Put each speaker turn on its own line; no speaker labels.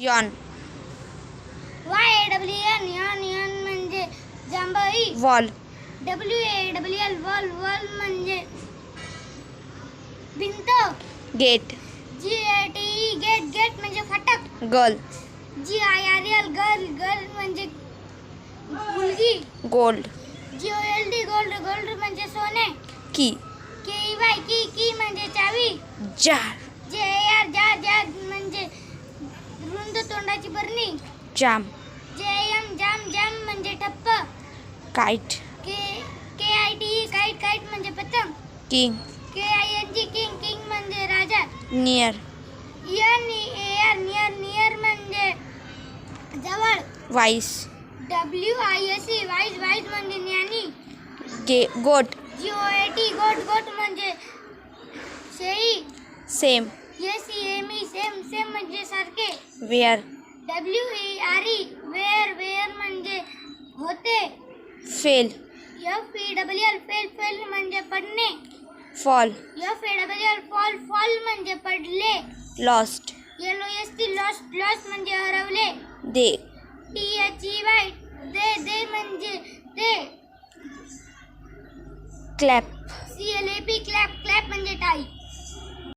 Yon
वाय W N yawn yawn म्हणजे जांभई
wall
W A W L wall wall म्हणजे भिंत.
Gate
G A T E gate gate म्हणजे फाटक.
Girl
G I R L girl girl म्हणजे मुलगी.
Gold
G O L D gold gold म्हणजे सोने.
की
के ई वाय की की म्हणजे चावी.
जार
जे आर जा जा म्हणजे रुंद तोंडाची बरणी.
जाम.
जे एम जाम जाम म्हणजे ठप्प.
काईट
के के आय टी काईट काईट म्हणजे पतंग
king
K I N G king king म्हणजे राजा.
Near
N A R near near म्हणजे जवळ.
Wise
W I S E wise wise म्हणजे ज्ञानी.
गे goat
G O A T goat goat म्हणजे शेळी.
Same
M E same same म्हणजे सारखे
were
W A R E were were म्हणजे होते?
Fell
F E W L fell fell म्हणजे पडणे
fall
F A W L fall fall म्हणजे पडले
lost
L O S T lost lost म्हणजे हरवले.
दे.
टी एच ई वाय दे दे म्हणजे ते
clap
C L A P clap clap म्हणजे टाई